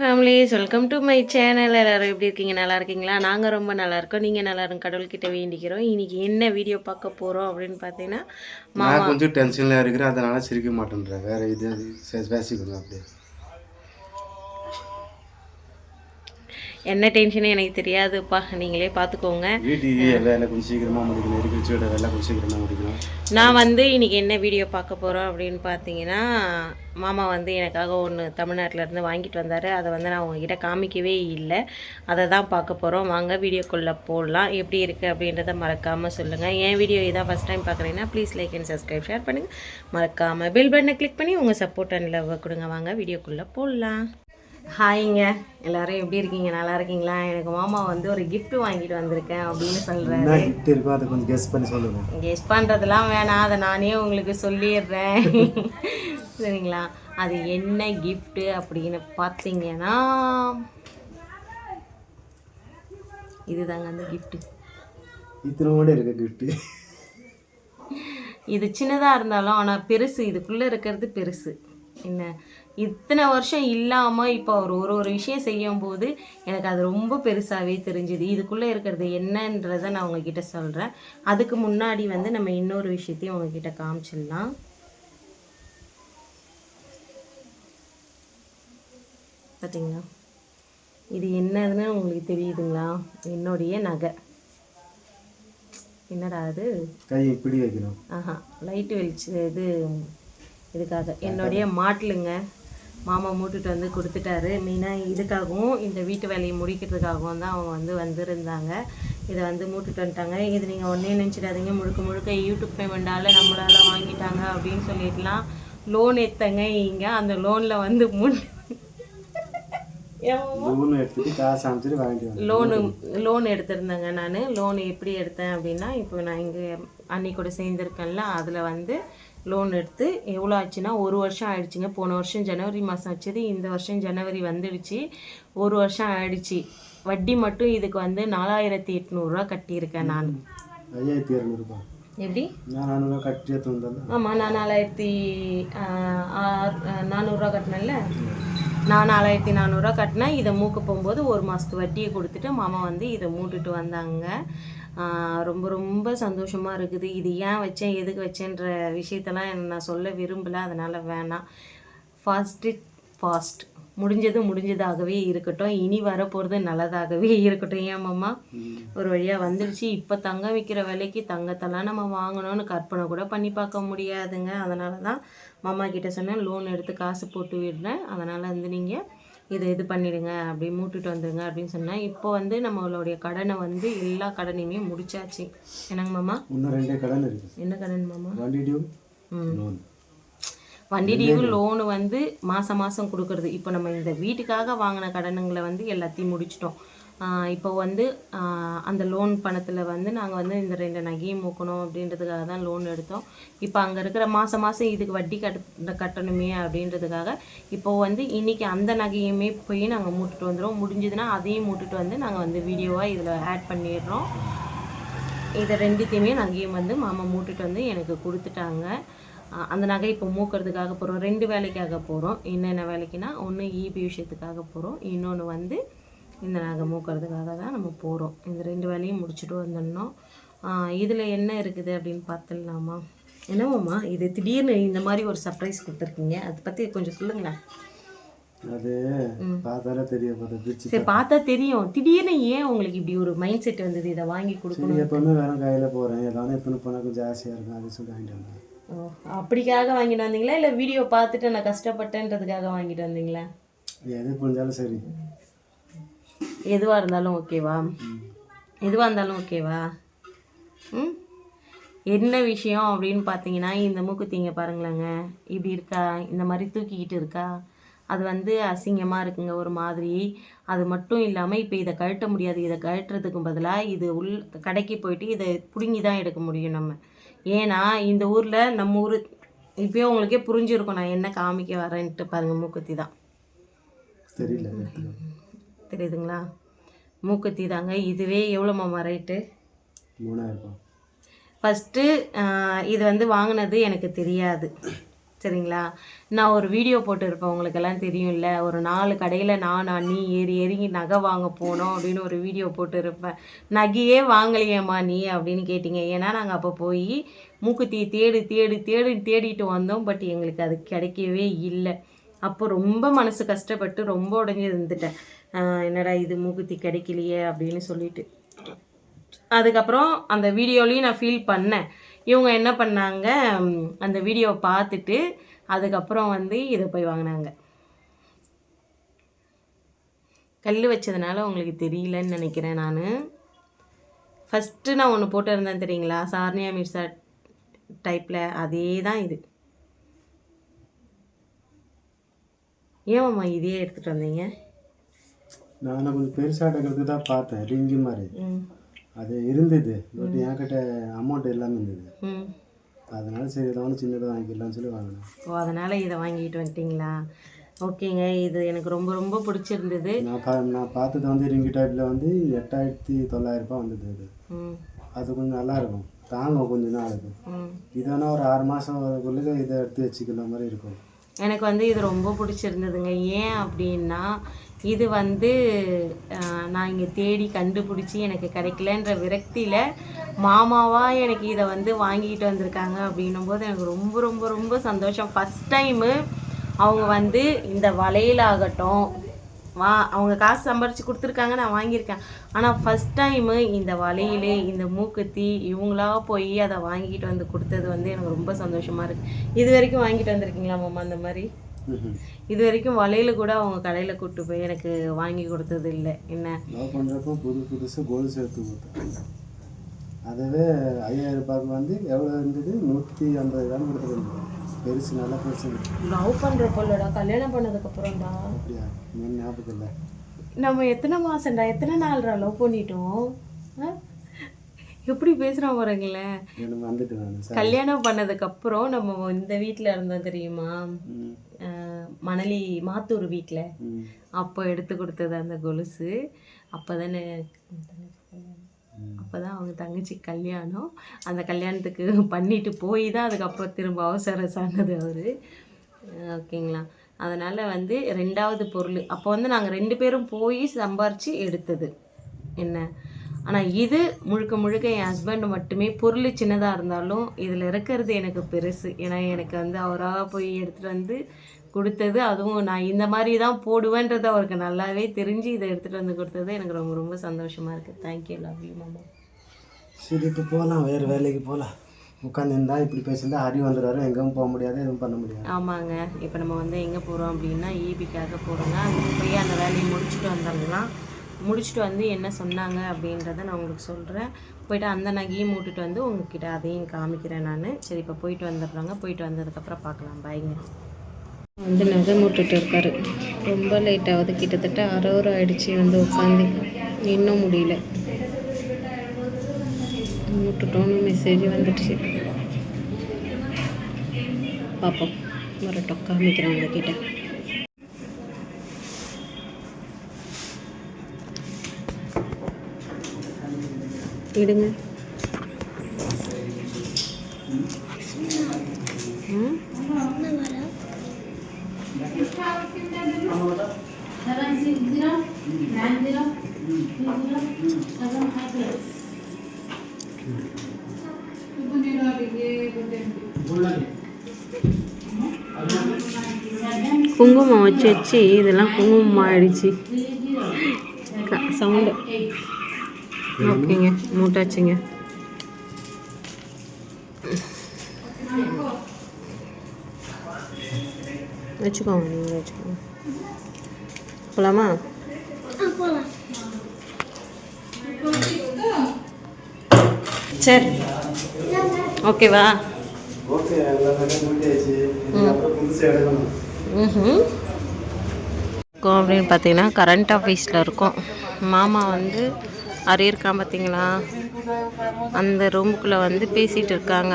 Families welcome to my channel எல்லாரும் எப்படி இருக்கீங்க? நல்லா இருக்கீங்களா? நாங்கள் ரொம்ப நல்லா இருக்கோம். நீங்கள் நல்லா இருக்கும் கடவுள்கிட்ட வேண்டிக்கிறோம். இன்னைக்கு என்ன வீடியோ பார்க்க போகிறோம் அப்படின்னு பார்த்தீங்கன்னா நான் கொஞ்சம் டென்ஷனில் இருக்கிறேன். அதனால சிரிக்க மாட்டேன்றேன். வேற இது பேசிக்கணும் அப்படியே. என்ன டென்ஷன் எனக்கு தெரியாதுப்பா. நீங்களே பார்த்துக்கோங்க வீட்டு வேலை கொஞ்சம் சீக்கிரமாக முடிக்கணும். இருக்கிற வீட வேலை கொஞ்சம் சீக்கிரமாக முடிக்கணும். நான் வந்து இன்னைக்கு என்ன வீடியோ பார்க்க போகிறோம் அப்படின்னு பார்த்தீங்கன்னா மாமா வந்து எனக்காக ஒன்று தமிழ்நாட்டிலேருந்து வாங்கிட்டு வந்தார். அதை வந்து நான் உங்ககிட்ட காமிக்கவே இல்லை. அதை தான் பார்க்க போகிறோம் வாங்க வீடியோக்குள்ளே போடலாம். எப்படி இருக்குது அப்படின்றத மறக்காமல் சொல்லுங்கள் என் வீடியோ இதான் ஃபஸ்ட் டைம் பார்க்குறீங்கன்னா please like and subscribe share பண்ணுங்கள் மறக்காமல் பெல் பட்டனை கிளிக் பண்ணி உங்கள் சப்போர்ட் அண்ட் லவ் கொடுங்க. வாங்க வீடியோக்குள்ளே போடலாம். ஹாய்ங்க. எல்லாரும் எப்படி இருக்கீங்க? நல்லா இருக்கீங்களா? எனக்கு மாமா வந்து ஒரு gift வாங்கிட்டு வந்திருக்கேன் அப்படின்னு கிஃப்ட் இருக்கோ அதை கொஞ்சம் கெஸ் பண்ணி சொல்லுங்கள் கெஸ் பண்ணுறதுலாம் வேணாம். அதை நானே உங்களுக்கு சொல்லிடுறேன். சரிங்களா? அது என்ன கிஃப்ட்டு அப்படின்னு பார்த்தீங்கன்னா இதுதாங்க அந்த கிஃப்ட்டு இத்தனோட இருக்க கிஃப்ட்டு இது சின்னதாக இருந்தாலும் ஆனால் பெருசு. இதுக்குள்ளே இருக்கிறது பெருசு. என்ன? இத்தனை வருஷம் இல்லாமல் இப்போ அவர் ஒரு ஒரு விஷயம் செய்யும்போது எனக்கு அது ரொம்ப பெருசாகவே தெரிஞ்சுது. இதுக்குள்ளே இருக்கிறது என்னன்றதை நான் உங்ககிட்ட சொல்கிறேன் அதுக்கு முன்னாடி வந்து நம்ம இன்னொரு விஷயத்தையும் உங்ககிட்ட காமிச்சிடலாம். பார்த்தீங்களா இது என்னதுன்னு உங்களுக்கு தெரியுதுங்களா? என்னுடைய நகை. என்னடா அது? கை இப்படி வைக்கணும். ஆஹா லைட்டு வெளிச்சு இது இதுக்காக. என்னுடைய மாட்டிலுங்க மாமா மூட்டுட்டு வந்து கொடுத்துட்டாரு. மெயினாக இதுக்காகவும் இந்த வீட்டு வேலையை முடிக்கிறதுக்காகவும் தான் அவங்க வந்து வந்திருந்தாங்க. இதை வந்து மூட்டுட்டு வந்துட்டாங்க. இது நீங்கள் ஒன்றே நினச்சிடாதீங்க. முழுக்க முழுக்க யூடியூப் பேமெண்டால் நம்மளால வாங்கிட்டாங்க அப்படின்னு சொல்லிட்டுலாம் லோன் எடுத்தங்க இங்கே. அந்த லோனில் வந்து வந்தேன். லோனு லோன் எடுத்திருந்தேங்க நான். லோன் எப்படி எடுத்தேன் அப்படின்னா இப்போ நான் இங்கே அன்னி கூட சேர்ந்துருக்கேன்ல அதில் வந்து லோன் எடுத்து எவ்வளோ ஆச்சுன்னா ஒரு வருஷம் ஆயிடுச்சுங்க. போன வருஷம் ஜனவரி மாதம் வச்சது இந்த வருஷம் ஜனவரி வந்துடுச்சு. ஒரு வருஷம் ஆயிடுச்சு. வட்டி மட்டும் இதுக்கு வந்து நாலாயிரத்தி எட்நூறுரூவா கட்டியிருக்கேன் நான். ஐயாயிரத்தி இரநூறுபா. எப்படி? ஆமாம் நான் நாலாயிரத்தி நானூறுரூவா கட்டினேன்ல. நான் நாலாயிரத்தி நானூறுரூவா கட்டினேன் இதை மூக்க போகும்போது ஒரு மாதத்து வட்டியை கொடுத்துட்டு மாமா வந்து இதை மூட்டுட்டு வந்தாங்க. ரொம்ப ரொம்ப சந்தோஷமாக இருக்குது. இது ஏன் வச்சேன் எதுக்கு வச்சேன்ற விஷயத்தெல்லாம் நான் சொல்ல விரும்பலை. அதனால் வேணாம். ஃபாஸ்ட்டு ஃபாஸ்ட் முடிஞ்சது முடிஞ்சதாகவே இருக்கட்டும். இனி வரப்போகிறது நல்லதாகவே இருக்கட்டும். ஏன் மாமா? ஒரு வழியாக வந்துடுச்சு இப்போ தங்க விற்கிற விலைக்கு தங்கத்தெல்லாம் நம்ம வாங்கணும்னு கற்பனை கூட பண்ணி பார்க்க முடியாதுங்க. அதனால தான் மாமா கிட்ட சொன்னேன் லோன் எடுத்து காசு போட்டு விடுறேன். அதனால் வந்து நீங்கள் இதை இது பண்ணிடுங்க அப்படி மூட்டுட்டு வந்துடுங்க அப்படின்னு சொன்னேன். இப்போ வந்து நம்மளுடைய கடனை வந்து எல்லா கடனையுமே முடிச்சாச்சு. என்னங்க மாமா? இன்னும் ரெண்டே கடன் இருக்கு. என்ன கடன் மாமா? வண்டி டியூ? லோன். வண்டி டியூ லோனு வந்து மாதம் மாதம் கொடுக்கறது. இப்போ நம்ம இந்த வீட்டுக்காக வாங்கின கடனுங்களை வந்து எல்லாத்தையும் முடிச்சிட்டோம். இப்போ வந்து அந்த லோன் பணத்தில் வந்து நாங்கள் வந்து இந்த ரெண்டு நகையும் மூக்கணும் அப்படின்றதுக்காக தான் லோன் எடுத்தோம். இப்போ அங்கே இருக்கிற மாதம் மாதம் இதுக்கு வட்டி கட்ட கட்டணுமே அப்படின்றதுக்காக இப்போ வந்து இன்றைக்கி அந்த நகையுமே போய் நாங்கள் மூட்டுட்டு வந்துடுவோம் முடிஞ்சதுன்னா அதையும் மூட்டுட்டு வந்து நாங்கள் வந்து வீடியோவாக இதில் ஆட் பண்ணிடுறோம். இதை ரெண்டுத்தையுமே நகையும் வந்து மாமா மூட்டுட்டு வந்து எனக்கு கொடுத்துட்டாங்க. அந்த நகை இப்போ மூக்கிறதுக்காக போகிறோம் ரெண்டு வேலைக்காக போகிறோம் என்னென்ன வேலைக்குன்னா ஒன்று இபி விஷயத்துக்காக போகிறோம் இன்னொன்று வந்து இந்த நகை மூக்கிறதுக்காக தான் நம்ம போகிறோம் இந்த ரெண்டு வேலையும் முடிச்சுட்டு வந்துடணும். இதில் என்ன இருக்குது அப்படின்னு பார்த்துடலாமா? என்னவோம்மா இது திடீர்னு இந்த மாதிரி ஒரு சர்ப்ரைஸ் கொடுத்துருக்கீங்க. அதை பற்றி கொஞ்சம் சொல்லுங்களேன். அது பார்த்தாலே தெரியும் சரி பார்த்தா தெரியும். திடீர்னு ஏன் உங்களுக்கு இப்படி ஒரு மைண்ட் செட் வந்தது? இதை வாங்கி கொடுக்கணும் எப்பவுமே வேணும் கையில் போகிறேன் ஏதாவது எப்போன்னு போனால் கொஞ்சம் ஆசையாக இருக்கும் அது சொல்லி வாங்கிட்டு வந்தேன். ஓ அப்படிக்காக வாங்கிட்டு வந்தீங்களா? இல்லை வீடியோ பார்த்துட்டு நான் கஷ்டப்பட்டேன்றதுக்காக வாங்கிட்டு வந்தீங்களா? எது புரிஞ்சாலும் சரி. எதுவாக இருந்தாலும் ஓகேவா எதுவாக இருந்தாலும் ஓகேவா ம்? என்ன விஷயம் அப்படின்னு பார்த்தீங்கன்னா இந்த மூக்குத்தீங்க பாருங்களேங்க. இப்படி இருக்கா? இந்த மாதிரி தூக்கிக்கிட்டு இருக்கா? அது வந்து அசிங்கமாக இருக்குங்க ஒரு மாதிரி. அது மட்டும் இல்லாமல் இப்போ இதை கழட்ட முடியாது. இதை கழட்டுறதுக்கு பதிலாக இது உள் கடைக்கு போயிட்டு இதை பிடுங்கி தான் எடுக்க முடியும் நம்ம. ஏன்னா இந்த ஊரில் நம்ம ஊர் இப்போயே உங்களுக்கே புரிஞ்சிருக்கும் நான் என்ன காமிக்க வரேன்ட்டு பாருங்கள் மூக்குத்தி தான். தெரியல தெரியுதுங்களா? மூக்குத்தி தாங்க இதுவே எவ்வளோ மாமா ரேட்டு மூணாயிரம் ஃபஸ்ட்டு இது வந்து வாங்கினது எனக்கு தெரியாது. சரிங்களா? நான் ஒரு வீடியோ போட்டிருப்பேன். உங்களுக்கெல்லாம் தெரியும்ல. ஒரு நாலு கடையில் நான் அண்ணி ஏறி ஏறி நகை வாங்க போனோம் அப்படின்னு ஒரு வீடியோ போட்டிருப்பேன். நகையே வாங்கலையேம்மா நீ அப்படின்னு கேட்டிங்க. ஏன்னா நாங்கள் அப்போ போய் மூக்குத்தி தேடு தேடு தேடு தேடிட்டு வந்தோம். பட் எங்களுக்கு அது கிடைக்கவே இல்லை. அப்போ ரொம்ப மனசு கஷ்டப்பட்டு ரொம்ப உடஞ்சி இருந்துட்டேன். என்னடா இது மூக்குத்தி கிடைக்கலையே அப்படின்னு சொல்லிட்டு. அதுக்கப்புறம் அந்த வீடியோலையும் நான் ஃபீல் பண்ணேன். இவங்க என்ன பண்ணாங்க அந்த வீடியோவை பார்த்துட்டு அதுக்கப்புறம் வந்து இதை போய் வாங்கினாங்க. கல் வச்சதுனால உங்களுக்கு தெரியலன்னு நினைக்கிறேன் நான். ஃபஸ்ட்டு நான் ஒன்று போட்டிருந்தேன் தெரியுங்களா? சார்னியா மிர்சா டைப்பில் அதே தான் இது ஏமாம்மா இதே எடுத்துகிட்டு வந்தீங்க? நான் கொஞ்சம் பெருசாக எடுக்கிறது தான் பார்த்தேன் ரிங்கி மாதிரி. அது இருந்தது பட் என்கிட்ட அமௌண்ட் எல்லாமே இருந்தது. அதனால சரி இதை வந்து சின்னதாக வாங்கிக்கலாம்னு சொல்லி வாங்கினேன். ஓ அதனால் இதை வாங்கிட்டு வந்துட்டிங்களா? ஓகேங்க இது எனக்கு ரொம்ப ரொம்ப பிடிச்சிருந்தது. நான் பா நான் பார்த்தது வந்து ரிங்கி டைப்பில் வந்து எட்டாயிரத்தி தொள்ளாயிரம் ரூபாய் வந்தது அது. அது கொஞ்சம் நல்லா இருக்கும். தாங்கும் கொஞ்சம் நாளுக்கு ம். இது வேணால் ஒரு ஆறு மாதம் வரக்குள்ளே இதை எடுத்து வச்சுக்கிற மாதிரி இருக்கும். எனக்கு வந்து இது ரொம்ப பிடிச்சிருந்ததுங்க. ஏன் அப்படின்னா இது வந்து நான் இங்கே தேடி கண்டுபிடிச்சி எனக்கு கிடைக்கலன்ற விரக்தியில் மாமாவாக எனக்கு இதை வந்து வாங்கிட்டு வந்திருக்காங்க அப்படின்னும் போது எனக்கு ரொம்ப ரொம்ப ரொம்ப சந்தோஷம். ஃபஸ்ட் டைமு அவங்க வந்து இந்த வளையலாகட்டும் வா அவங்க காசு சம்பாரிச்சு கொடுத்துருக்காங்க நான் வாங்கியிருக்கேன். ஆனால் ஃபஸ்ட் டைமு இந்த வளையல் இந்த மூக்குத்தி இவங்களா போய் அதை வாங்கிட்டு வந்து கொடுத்தது வந்து எனக்கு ரொம்ப சந்தோஷமாக இருக்குது இது வரைக்கும் வாங்கிட்டு வந்திருக்கீங்களா மாமா அந்த மாதிரி? இது வரைக்கும் வளையல் கூட அவங்க கடையில் கூப்பிட்டு போய் எனக்கு வாங்கி கொடுத்தது இல்லை. என்ன? லவ் பண்ணுறப்போ புது புதுசாக கோல்டு சேர்த்து கொடுத்தேன். அதுவே ஐயாயிரம் ரூபாய்க்கு வந்து எவ்வளோ இருந்தது? நூற்றி ஐம்பது கிராம் கொடுத்துருந்தேன். பெருசு நல்லா பெருசு. லவ் பண்ணுறப்போ இல்லைடா கல்யாணம் பண்ணதுக்கப்புறம்டா. அப்படியா? இன்னும் ஞாபகம் இல்லை. நம்ம எத்தனை மாதம்டா எத்தனை நாள்டா லவ் பண்ணிட்டோம்? ஆ? எப்படி பேசுகிறோம் பாருங்களேன். கல்யாணம் பண்ணதுக்கப்புறம் நம்ம இந்த வீட்டில் இருந்தோம் தெரியுமா? மணலி மாத்தூர் வீட்டில் அப்போ எடுத்து கொடுத்தது அந்த கொலுசு. அப்போ தானே அப்போ தான் அவங்க தங்கச்சி கல்யாணம். அந்த கல்யாணத்துக்கு பண்ணிட்டு போய் தான் அதுக்கப்புறம் திரும்ப அவசர சானது அவர் ஓகேங்களா? அதனால் வந்து ரெண்டாவது பொருள். அப்போ வந்து நாங்கள் ரெண்டு பேரும் போய் சம்பாரித்து எடுத்தது. என்ன? ஆனால் இது முழுக்க முழுக்க என் ஹஸ்பண்ட் மட்டுமே பொருள் சின்னதாக இருந்தாலும் இதில் இருக்கிறது எனக்கு பெருசு. ஏன்னா எனக்கு வந்து அவராக போய் எடுத்துகிட்டு வந்து கொடுத்தது அதுவும் நான் இந்த மாதிரி தான் போடுவேன்றது அவருக்கு நல்லாவே தெரிஞ்சு இதை எடுத்துகிட்டு வந்து கொடுத்தது எனக்கு ரொம்ப ரொம்ப சந்தோஷமாக இருக்குது தேங்க்யூ லவ் யூ மாமா சரி இப்போ போகலாம் வேறு வேலைக்கு போகலாம் உட்காந்துருந்தா இப்படி பேசியிருந்தா அடி வந்துடுவாரு எங்கேயும் போக முடியாது எதுவும் பண்ண முடியாது. ஆமாங்க. இப்போ நம்ம வந்து எங்கே போகிறோம் அப்படின்னா ஈபிக்காக போகிறோங்க அங்கே போய் அந்த வேலையை முடிச்சுட்டு வந்துடலாம் முடிச்சுட்டு வந்து என்ன சொன்னாங்க அப்படின்றத நான் உங்களுக்கு சொல்கிறேன் போயிட்டு அந்த நகையும் மூட்டுட்டு வந்து உங்ககிட்ட அதையும் காமிக்கிறேன் நான். சரி இப்போ போயிட்டு வந்துடுறாங்க. போயிட்டு வந்ததுக்கப்புறம் பார்க்கலாம். பாய்ங்க வந்து நகை மூட்டுட்டு இருக்காரு. ரொம்ப லேட் ஆகுது. கிட்டத்தட்ட அரை ஒரு ஆயிடுச்சு வந்து உட்காந்து. இன்னும் முடியல. மூட்டுட்டோன்னு மெசேஜ் வந்துடுச்சு. பார்ப்போம் வரட்டும். காமிக்கிறேன் உங்ககிட்ட. இடுங்க ம் குங்குமம் வச்சு வச்சு இதெல்லாம் குங்குமம் ஆயிடுச்சு சவுண்டு ஓகேங்க மூட்டாச்சுங்க. வச்சுக்கோங்க நீங்கள் வச்சுக்கோங்க. போகலாமா சரி. ஓகேவா இருக்கோம் அப்படின்னு பார்த்தீங்கன்னா கரண்ட் ஆஃபீஸில் இருக்கோம். மாமா வந்து அறை இருக்கான் பார்த்தீங்களா அந்த ரூமுக்குள்ளே வந்து பேசிகிட்டு இருக்காங்க.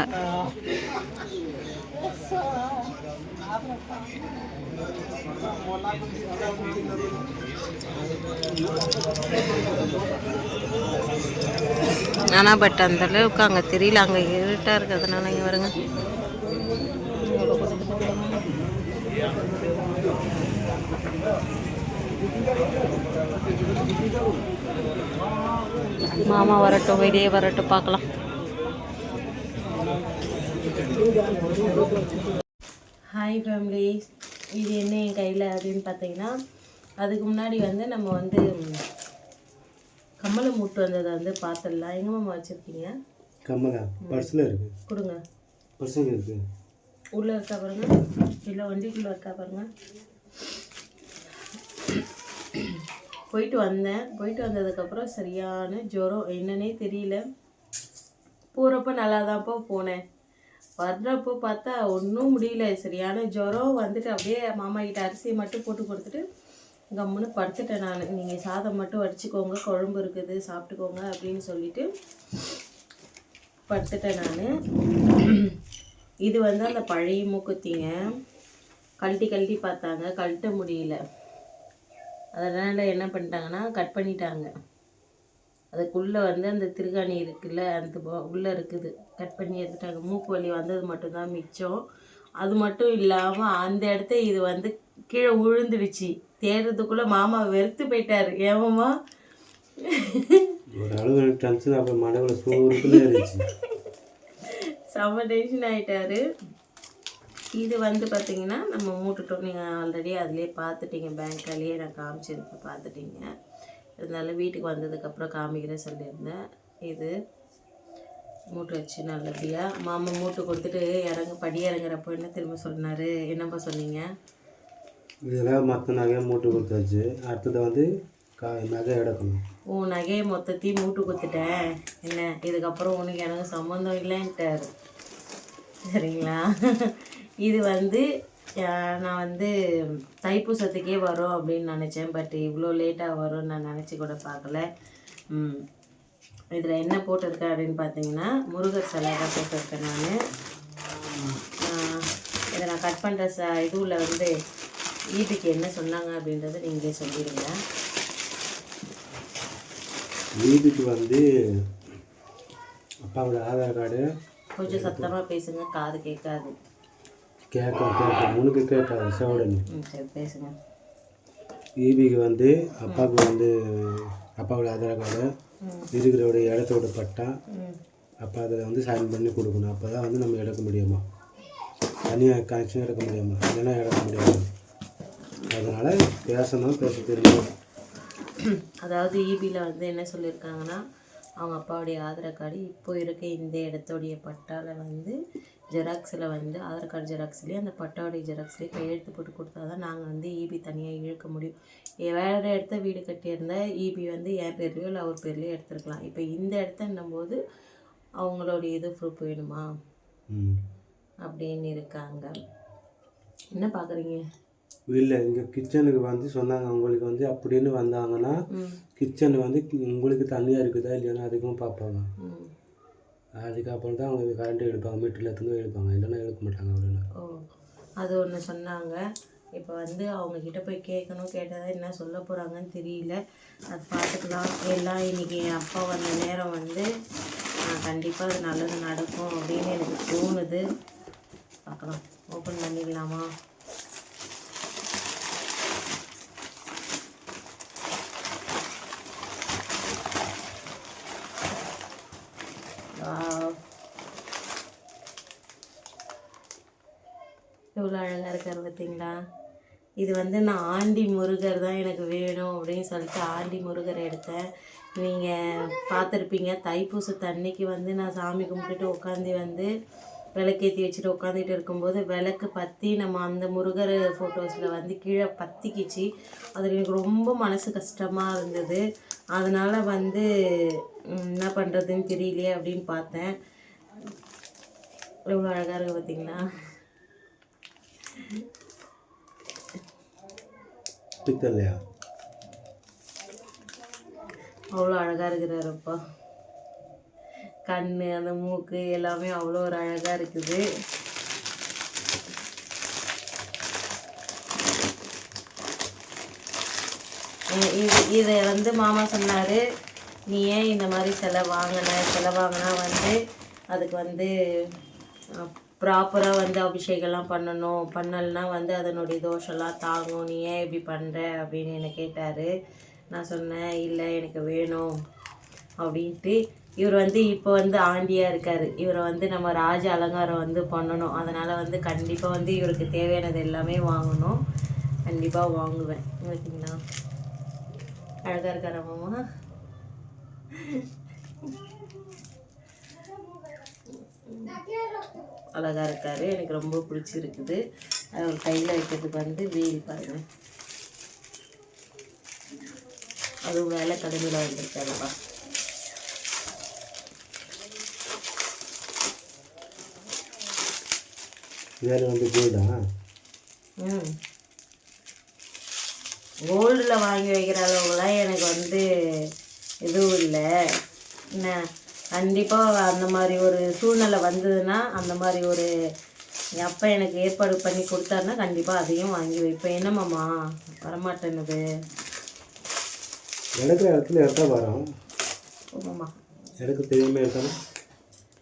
ஆனால் பட் அந்த அளவுக்கு அங்கே தெரியல. அங்கே இருட்டாக இருக்கிறதுனால இங்கே வருங்க Thank you. மாமா வரட்டும் வெளியே வரட்டும் பார்க்கலாம். ஹாய் ஃபேமிலி இது என்ன என் கையில் அப்படின்னு பார்த்தீங்கன்னா அதுக்கு முன்னாடி வந்து நம்ம வந்து கம்மலை மூட்டு வந்ததை வந்து பார்த்துடலாம். எங்கே மாமா வச்சுருக்கீங்க? கம்மலா? பர்ஸில் இருக்கு. கொடுங்க. பர்ஸுங்க இருக்கு. உள்ளே இருக்கா பாருங்க. இல்லை வண்டிக்குள்ளே இருக்கா பாருங்க. போயிட்டு வந்தேன். போயிட்டு வந்ததுக்கப்புறம் சரியான ஜுரம். என்னன்னே தெரியல. போகிறப்ப நல்லா தான்ப்பா போனேன். வர்றப்போ பார்த்தா ஒன்றும் முடியல. சரியான ஜுரம் வந்துட்டு அப்படியே மாமா கிட்ட அரிசியை மட்டும் போட்டு கொடுத்துட்டு கம்முன்னு படுத்துட்டேன் நான். நீங்கள் சாதம் மட்டும் வடிச்சுக்கோங்க. குழம்பு இருக்குது. சாப்பிட்டுக்கோங்க அப்படின்னு சொல்லிட்டு படுத்துட்டேன் நான். இது வந்து அந்த பழைய மூக்குத்திங்க. கழட்டி கழட்டி பார்த்தாங்க. கழட்ட முடியல. அதனால் என்ன பண்ணிட்டாங்கன்னா கட் பண்ணிட்டாங்க. அதுக்குள்ளே வந்து அந்த திருகாணி இருக்குல்ல அந்த உள்ளே இருக்குது. கட் பண்ணி எடுத்துட்டாங்க. மூக்கு வலி வந்தது மட்டும்தான் மிச்சம். அது மட்டும் இல்லாமல் அந்த இடத்த இது வந்து கீழே விழுந்துடுச்சு தேடுறதுக்குள்ளே மாமா வெறுத்து போயிட்டாரு. ஏமாம்மா ஒரு அளவு டென்ஷன் அப்புறம் மனவில் சூறுக்குள்ளே இருந்துச்சு. செம்ம டென்ஷன் ஆயிட்டாரு. இது வந்து பார்த்தீங்கன்னா நம்ம மூட்டுட்டோம். நீங்கள் ஆல்ரெடி அதிலே பார்த்துட்டீங்க பேங்க்காலேயே நான் காமிச்சிருப்பேன் பார்த்துட்டீங்க இருந்தாலும் வீட்டுக்கு வந்ததுக்கப்புறம் காமிக்கிறேன் சொல்லியிருந்தேன். இது மூட்டு வச்சு நல்லபடியாக மாமா மூட்டு கொடுத்துட்டு இறங்க படி இறங்குறப்போ என்ன திரும்ப சொன்னார்? என்னப்பா சொன்னீங்க? இதெல்லாம் மற்ற நகையை மூட்டு கொடுத்தாச்சு. அடுத்தது வந்து கா நகை எடுக்கணும். உன் நகையை மொத்தத்தையும் மூட்டு கொடுத்துட்டேன். என்ன? இதுக்கப்புறம் உனக்கு எனக்கு சம்மந்தம் இல்லைன்ட்டாரு. சரிங்களா? இது வந்து நான் வந்து தைப்பூசத்துக்கே வரும் அப்படின்னு நினச்சேன். பட் இவ்வளோ லேட்டாக வரும்னு நான் நினச்சி கூட பார்க்கல. ம். இதில் என்ன போட்டிருக்கேன் அப்படின்னு பார்த்தீங்கன்னா முருகர் சிலை தான் போட்டிருக்கேன் நான். இதை நான் கட் பண்ணுற ச இதுவில் வந்து ஈபிக்கு என்ன சொன்னாங்க அப்படின்றத நீங்களே சொல்லிடுங்க. வீட்டுக்கு வந்து அப்பாவோட ஆதார் கார்டு. கொஞ்சம் சத்தமாக பேசுங்க காது கேட்காது. கேட்கும் கேட்கும் உனக்கு கேட்காது செவடனு. பேசுங்க ஈபிக்கு வந்து அப்பாவுக்கு வந்து அப்பாவோட ஆதார் கார்டு இருக்கிறோட இடத்தோட பட்டா அப்போ அதில் வந்து சைன் பண்ணி கொடுக்கணும். அப்போ தான் வந்து நம்ம எடுக்க முடியுமா? தனியாக கனெக்ஷன் எடுக்க முடியுமா? இல்லைன்னா எடுக்க முடியாது. அதனால் பேசணும் பேச தெரியும். அதாவது ஈபியில் வந்து என்ன சொல்லியிருக்காங்கன்னா அவங்க அப்பாவுடைய ஆதார் கார்டு இப்போ இருக்க இந்த இடத்தோடைய பட்டால வந்து ஜெராக்ஸில் வந்து ஆதார் கார்டு ஜெராக்ஸ்லேயே அந்த பட்டாவுடைய ஜெராக்ஸ்லேயே கையெழுத்து போட்டு கொடுத்தா தான் நாங்கள் வந்து இபி தனியாக இழுக்க முடியும். வேற இடத்த வீடு கட்டியிருந்தா இபி வந்து என் பேர்லையோ இல்லை அவர் பேர்லையோ எடுத்துருக்கலாம். இப்போ இந்த இடத்தன்னும் போது அவங்களுடைய இது ப்ரூஃப் வேணுமா? ம். அப்படின்னு இருக்காங்க. என்ன பார்க்குறீங்க இல்லை இங்கே கிச்சனுக்கு வந்து சொன்னாங்க உங்களுக்கு வந்து அப்படின்னு வந்தாங்கன்னா கிச்சன் வந்து உங்களுக்கு தனியாக இருக்குதா இல்லையானா அதுக்கும் பார்ப்பாங்க. ம். அதுக்கப்புறம் தான் அவங்க கரண்ட்டு எடுப்பாங்க மீட்டரில் எடுத்துன்னு எடுப்பாங்க. இல்லைன்னா எடுக்க மாட்டாங்க அப்படின்னு ஓ அது ஒன்று சொன்னாங்க. இப்போ வந்து அவங்கக்கிட்ட போய் கேட்கணும். கேட்டால் என்ன சொல்ல போகிறாங்கன்னு தெரியல. அது பார்த்துக்கலாம் எல்லாம் இன்னைக்கு என் அப்பா வந்த நேரம் வந்து கண்டிப்பாக அது நல்லது நடக்கும் அப்படின்னு எனக்கு தோணுது. பார்க்கலாம் ஓப்பன் பண்ணிக்கலாமா? எவ்வளோ அழகாக இருக்கார் பார்த்தீங்களா இது வந்து நான் ஆண்டி முருகர் தான் எனக்கு வேணும் அப்படின்னு சொல்லிட்டு ஆண்டி முருகர் எடுத்தேன். நீங்கள் பார்த்துருப்பீங்க தைப்பூசத்து அன்னைக்கு வந்து நான் சாமி கும்பிட்டுட்டு உட்காந்து வந்து விளக்கேற்றி வச்சுட்டு உட்காந்துட்டு இருக்கும்போது விளக்கு பற்றி நம்ம அந்த முருகர் ஃபோட்டோஸில் வந்து கீழே பற்றிக்கிச்சு அது எனக்கு ரொம்ப மனசு கஷ்டமாக இருந்தது. அதனால் வந்து என்ன பண்ணுறதுன்னு தெரியலையே அப்படின்னு பார்த்தேன். எவ்வளோ அழகாக இருக்குது பார்த்தீங்களா பித்தல்லையா அவ்வளோ அழகாக இருக்கிறாருப்பா. கண் அந்த மூக்கு எல்லாமே அவ்வளோ ஒரு அழகாக இருக்குது. இது இதை வந்து மாமா சொன்னார் நீ ஏன் இந்த மாதிரி சிலை வாங்கின? சிலை வாங்கினா வந்து அதுக்கு வந்து ப்ராப்பராக வந்து அபிஷேகம்லாம் பண்ணணும். பண்ணலைன்னா வந்து அதனுடைய தோஷம்லாம் தாங்கும். நீ ஏன் இப்படி பண்ணுற அப்படின்னு என்னை கேட்டார். நான் சொன்னேன் இல்லை எனக்கு வேணும். அப்படின்ட்டு இவர் வந்து இப்போ வந்து ஆண்டியாக இருக்கார். இவரை வந்து நம்ம ராஜ அலங்காரம் வந்து பண்ணணும். அதனால் வந்து கண்டிப்பாக வந்து இவருக்கு தேவையானது எல்லாமே வாங்கணும். கண்டிப்பாக வாங்குவேன். ஓகேங்களா? அழகாக இருக்காரா மாமா அழகா இருக்காரு. எனக்கு ரொம்ப பிடிச்சிருக்குது. அவர் கையில் வைக்கிறதுக்கு வந்து வெயில் பாருங்க. அதுவும் வேலை கடமையில் வந்திருக்காருப்பா வந்து கோல்டா ம். கோல்டில் வாங்கி வைக்கிற அளவுக்குலாம் எனக்கு வந்து எதுவும் இல்லை. என்ன? கண்டிப்பாக அந்த மாதிரி ஒரு சூழ்நிலை வந்ததுன்னா அந்த மாதிரி ஒரு அப்பா எனக்கு ஏற்பாடு பண்ணி கொடுத்தாருன்னா கண்டிப்பாக அதையும் வாங்கி வைப்பேன் என்னம்மாம்மா வரமாட்டேன்னுது. எடுக்கிற இடத்துல எடுத்தா வரோம். ஆமாம்மா எடுக்க தெரியாமல் எடுத்தாலும்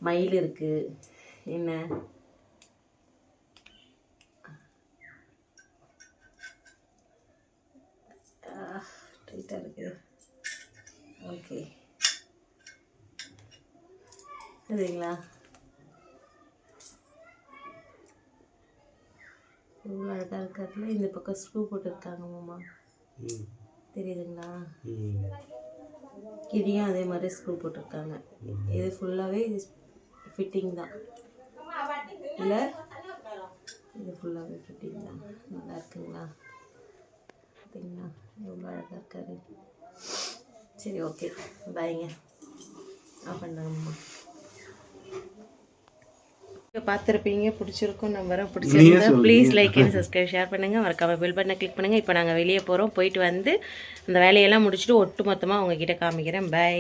மயில் இருக்குது என்ன? டைட்டாக இருக்குது ஓகே சரிங்களா இவ்வளோ அழகாக இருக்கிறதுல இந்த பக்கம் ஸ்க்ரூ போட்டிருக்காங்க மாமா. தெரியுதுங்களா? ம். இதையும் அதே மாதிரி ஸ்க்ரூ போட்டிருக்காங்க. இது ஃபுல்லாகவே ஃபிட்டிங் தான். இல்லை? இது ஃபுல்லாகவே ஃபிட்டிங் தான். நல்லா இருக்குங்களா? பார்த்தீங்களா எவ்வளோ அழகாக இருக்காரு. சரி ஓகே பாய்ங்க ஆஃப் பண்ணாங்கம்மா பார்த்துருப்பீங்க பிடிச்சிருக்கும் நம்பரை பிடிச்சிருந்தா please like and subscribe share பண்ணுங்கள் மறக்காம பெல் பட்டனை கிளிக் பண்ணுங்கள் இப்போ நாங்கள் வெளியே போகிறோம் போயிட்டு வந்து அந்த வேலையெல்லாம் முடிச்சுட்டு ஒட்டு மொத்தமாக உங்ககிட்ட காமிக்கிறேன். பை